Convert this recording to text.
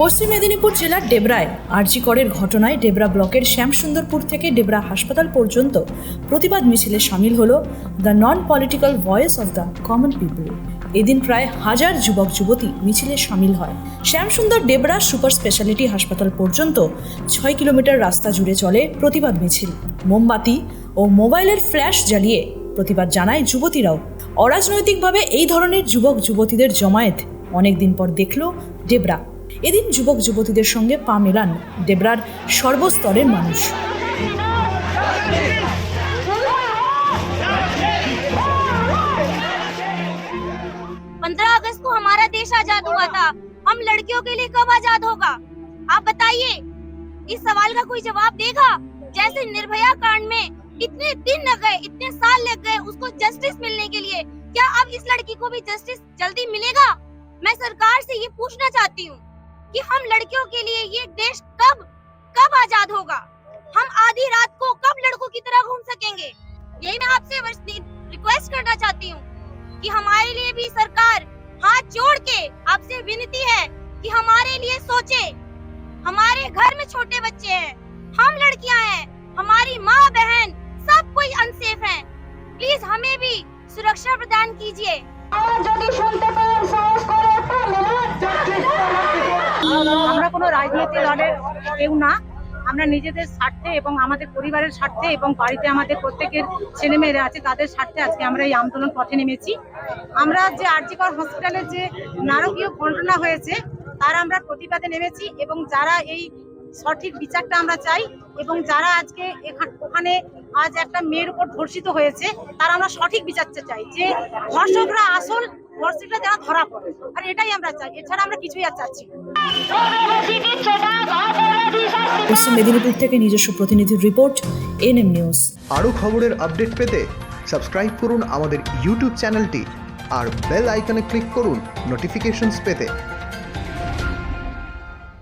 পশ্চিম মেদিনীপুর জেলার ডেবরায় আরজিকরের ঘটনায় ডেবরা ব্লকের শ্যামসুন্দরপুর থেকে ডেবরা হাসপাতাল পর্যন্ত প্রতিবাদ মিছিলে সামিল হল the non political voice of the common people এদিন প্রায় হাজার যুবক, যুবতী মিছিলে সামিল হয়। শ্যামসুন্দর ডেবরা সুপার স্পেশালিটি হাসপাতাল পর্যন্ত ছয় কিলোমিটার রাস্তা জুড়ে চলে প্রতিবাদ মিছিল। মোমবাতি ও মোবাইলের ফ্ল্যাশ জ্বালিয়ে প্রতিবাদ জানায় যুবতীরাও। অরাজনৈতিকভাবে এই ধরনের যুবক, যুবতীদের জমায়েত অনেকদিন পর দেখল ডেবরা। এদিন যুবক যুবতীদের সঙ্গে পা মেলান ডেবরার সর্বস্তরের মানুষ पंद्रह अगस्त को हमारा देश आजाद हुआ था हम लड़कियों के लिए कब आजाद होगा आप बताइए इस सवाल का कोई जवाब देगा जैसे निर्भया कांड में इतने दिन लग गए इतने साल लग गए उसको जस्टिस मिलने के लिए क्या अब इस लड़की को भी जस्टिस जल्दी मिलेगा मैं सरकार से ये पूछना चाहती हूँ कि हम लड़कियों के लिए ये देश कब कब आज़ाद होगा? हम आधी रात को कब लड़कों की तरह घूम सकेंगे? यही मैं आपसे रिक्वेस्ट करना चाहती हूँ कि हमारे लिए भी सरकार हाथ जोड़ के आपसे विनती है कि हमारे लिए सोचे। हमारे घर में छोटे बच्चे हैं, हम लड़कियाँ हैं, हमारी माँ, बहन, सब कोई अनसेफ है। प्लीज़ हमें भी सुरक्षा प्रदान कीजिए। রাজনৈতিক দলের কেউ না। আমরা নিজেদের স্বার্থে এবং আমাদের পরিবারের স্বার্থে এবং বাড়িতে আমাদের প্রত্যেকের ছেলেমেয়েরা আছে, তাদের স্বার্থে আজকে আমরা এই আন্দোলন পথে নেমেছি। আমরা যে আরজিকর হসপিটালে যে নারকীয় ঘটনা হয়েছে, তার আমরা প্রতিবাদে নেমেছি এবং যারা এই সঠিক বিচারটা আমরা চাই এবং যারা আজকে ওখানে আজ একটা মেয়ের উপর ধর্ষিত হয়েছে, তারা আমরা সঠিক বিচারটা চাই। যে ধর্ষকরা আসল ধর্ষিকরা যারা ধরা পড়ে। আর এটাই আমরা চাই। এছাড়া আমরা কিছুই আর চাচ্ছি পশ্চিম মেদিনীপুর থেকে নিজস্ব প্রতিনিধির রিপোর্ট এনএম নিউজ। আরও খবরের আপডেট পেতে সাবস্ক্রাইব করুন আমাদের ইউটিউব চ্যানেলটি আর বেল আইকনে ক্লিক করুন নোটিফিকেশনস পেতে।